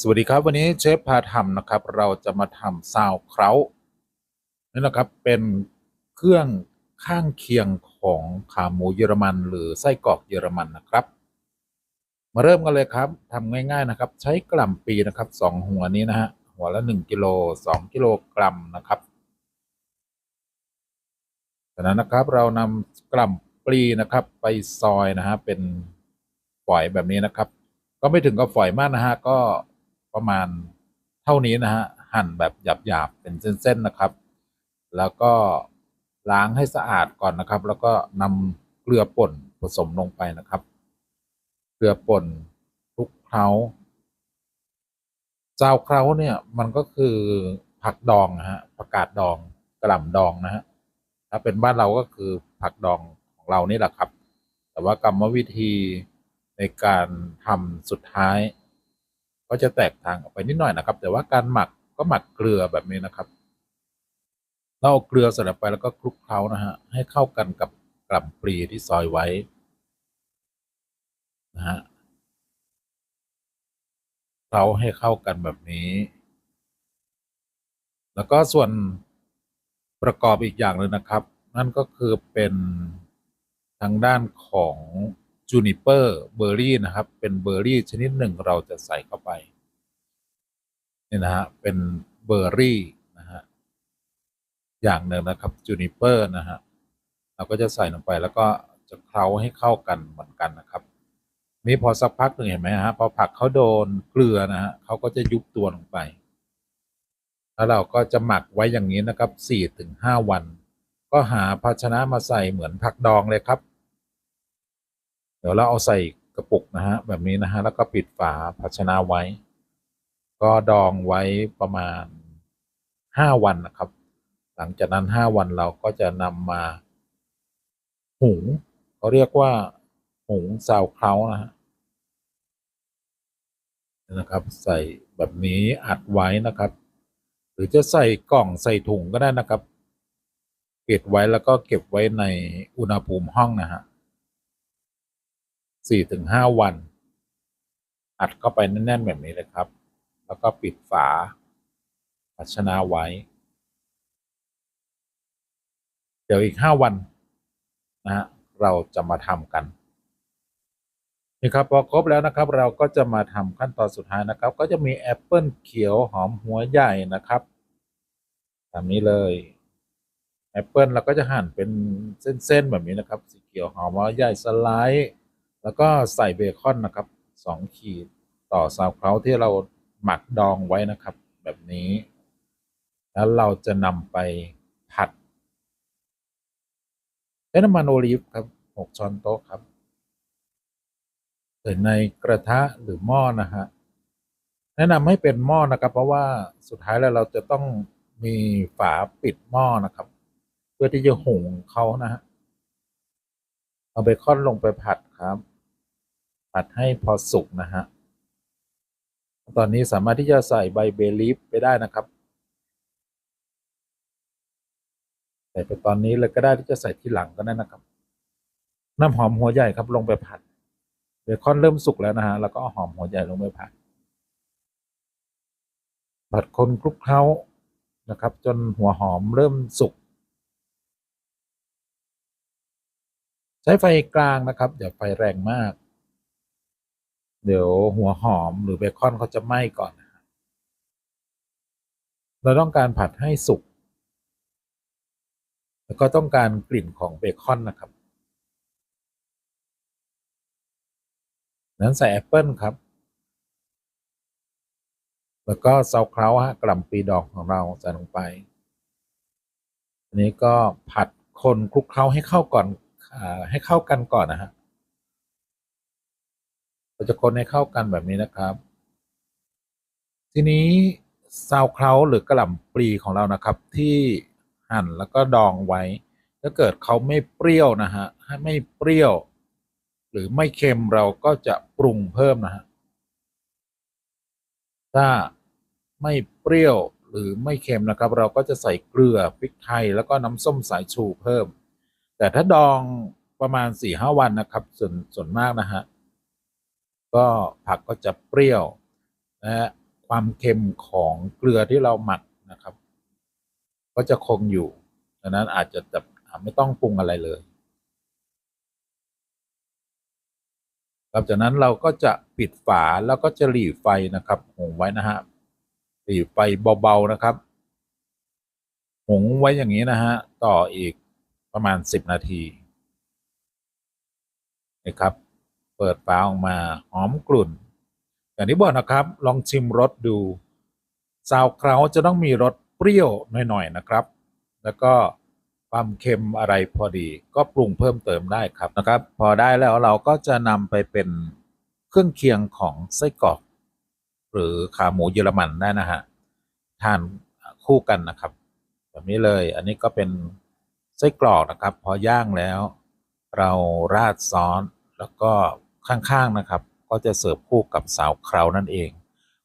สวัสดีครับ วันนี้เชฟพาทำนะครับ เราจะมาทำซาวเครานี่นะครับเป็นเครื่องข้างเคียงของขาหมูเยอรมันหรือไส้กรอกเยอรมันนะครับ มาเริ่มกันเลยครับทำง่าย ๆนะครับ ใช้กล่ำปีนะครับสองหัวนี้นะฮะหัวละหนึ่งกิโลสองกิโลกรัมนะครับจากนั้นนะครับเรานำกล่ำปลีนะครับ ไปซอยนะฮะเป็นฝอยแบบนี้นะครับ ก็ไม่ถึงกับฝอยมากนะฮะก็ ประมาณเท่านี้นะฮะ หั่นแบบหยาบๆ เป็นเส้นๆนะครับ แล้วก็ล้างให้สะอาดก่อนนะครับ แล้วก็นำเกลือป่นผสมลงไปนะครับ เกลือป่นคลุกเคล้าเจ้าเคล้าเนี่ยมันก็คือผักดองนะฮะผักกาดดองกระหล่ำดองนะฮะถ้าเป็นบ้านเราก็คือผักดองของเรานี่แหละครับ แต่ว่ากรรมวิธีในการทำสุดท้าย ก็จะแตกต่างออกไปนิดหน่อยนะครับ แต่ว่าการหมักก็หมักเกลือแบบนี้นะครับ เราเอาเกลือใส่ลงไปแล้วก็คลุกเคล้านะฮะให้เข้ากันกับกล่ำปลีที่ซอยไว้นะฮะเคล้าให้เข้ากันแบบนี้ แล้วก็ส่วนประกอบอีกอย่างหนึ่งนะครับ นั่นก็คือเป็นทางด้านของ จูนิเปอร์เบอร์รี่นะครับ เป็นเบอร์รี่ชนิดหนึ่งเราจะใส่เข้าไปนี่นะฮะเป็นเบอร์รี่นะฮะอย่างหนึ่งนะครับจูนิเปอร์นะฮะเราก็จะใส่ลงไปแล้วก็จะเคล้าให้เข้ากันเหมือนกันนะครับ นี่พอสักพักหนึ่งเห็นไหมฮะพอผักเขาโดนเกลือนะฮะเขาก็จะยุบตัวลงไป แล้วเราก็จะหมักไว้อย่างนี้นะครับสี่ถึงห้าวัน ก็หาภาชนะมาใส่เหมือนผักดองเลยครับ ดี๋ยวเราเอาใส่กระปุกนะฮะแบบนี้นะฮะแล้วก็ปิดฝาภาชนะไว้ ก็ดองไว้ประมาณห้าวันนะครับ หลังจากนั้นห้าวันเราก็จะนำมาหุงเขาเรียกว่าหุงซาวเคล้านะฮะนะครับ ใส่แบบนี้อัดไว้นะครับ หรือจะใส่กล่องใส่ถุงก็ได้นะครับปิดไว้แล้วก็เก็บไว้ในอุณหภูมิห้องนะฮะ สี่ถึงห้าวัน อัดเข้าไปแน่นๆแบบนี้เลยครับ แล้วก็ปิดฝาภาชนะไว้ เดี๋ยวอีกห้าวันนะฮะเราจะมาทำกันนี่ครับพอครบแล้วนะครับ เราก็จะมาทำขั้นตอนสุดท้ายนะครับ ก็จะมีแอปเปิลเขียวหอมหัวใหญ่นะครับแบบนี้เลยแอปเปิลเราก็จะหั่นเป็นเส้นๆแบบนี้นะครับ สีเขียวหอมหัวใหญ่สไลด์ แล้วก็ใส่เบคอนนะครับสองขีดต่อซาวเคราที่เราหมักดองไว้นะครับ แบบนี้ แล้วเราจะนำไปผัดใช้น้ำมันโอลีฟครับหกช้อนโต๊ะครับใส่ในกระทะหรือหม้อนะฮะแนะนำให้เป็นหม้อนะครับ เพราะว่าสุดท้ายแล้วเราจะต้องมีฝาปิดหม้อนะครับ เพื่อที่จะหุงเขานะฮะเอาเบคอนลงไปผัดครับ ผัดให้พอสุกนะฮะ ตอนนี้สามารถที่จะใส่ใบเบลีฟไปได้นะครับใส่ไปตอนนี้เลยก็ได้ที่จะใส่ที่หลังก็ได้นะครับ น้ำหอมหัวใหญ่ครับลงไปผัดเบคอนเริ่มสุกแล้วนะฮะแล้วก็หอมหัวใหญ่ลงไปผัด ผัดคนคลุกเคล้านะครับ จนหัวหอมเริ่มสุกใช้ไฟกลางนะครับ อย่าไฟแรงมาก เดี๋ยวหัวหอมหรือเบคอนเขาจะไหม้ก่อนนะฮะเราต้องการผัดให้สุก แล้วก็ต้องการกลิ่นของเบคอนนะครับ นั้นใส่แอปเปิลครับ แล้วก็ซาวเคล้าฮะกล่ำปีดองของเราใส่ลงไป อันนี้ก็ผัดคนคลุกเคล้าให้เข้าก่อนอให้เข้ากันก่อนนะฮะ เราจะคนให้เข้ากันแบบนี้นะครับ ทีนี้ซาวเคล้าหรือกระหล่ำปลีของเรานะครับ ที่หั่นแล้วก็ดองไว้ ถ้าเกิดเขาไม่เปรี้ยวนะฮะให้ไม่เปรี้ยว หรือไม่เค็มเราก็จะปรุงเพิ่มนะฮะถ้าไม่เปรี้ยวหรือไม่เค็มนะครับ เราก็จะใส่เกลือพริกไทยแล้วก็น้ำส้มสายชูเพิ่ม แต่ถ้าดองประมาณสี่ห้าวันนะครับ ส่วนส่วนมากนะฮะ ก็ผักก็จะเปรี้ยวนะฮะความเค็มของเกลือที่เราหมักนะครับ ก็จะคงอยู่ดังนั้นอาจจะแบบไม่ต้องปรุงอะไรเลยหลังจากนั้นเราก็จะปิดฝาแล้วก็จะหลีไฟนะครับหุงไว้นะฮะหลีไฟเบาๆนะครับหุงไว้อย่างนี้นะฮะต่ออีกประมาณสิบนาทีนะครับ เปิดฝาออกมาหอมกลุ่น อย่างที่บอกนะครับ ลองชิมรสดูซาวเคราจะต้องมีรสเปรี้ยวหน่อยๆนะครับ แล้วก็ความเค็มอะไรพอดี ก็ปรุงเพิ่มเติมได้ครับนะครับ พอได้แล้วเราก็จะนำไปเป็นเครื่องเคียงของไส้กรอก หรือขาหมูเยอรมันได้นะฮะทานคู่กันนะครับ แบบนี้เลยอันนี้ก็เป็นไส้กรอกนะครับ พอย่างแล้ว เราราดซอสแล้วก็ ข้างๆนะครับ ก็จะเสิร์ฟคู่กับสาวคราวนั่นเอง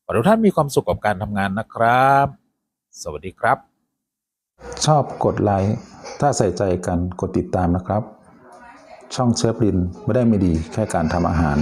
ขอทุกท่านมีความสุขกับการทำงานนะครับ สวัสดีครับ ชอบกดไลค์ถ้าใส่ใจกันกดติดตามนะครับ ช่องเชฟลินไม่ได้ไม่ดีแค่การทำอาหาร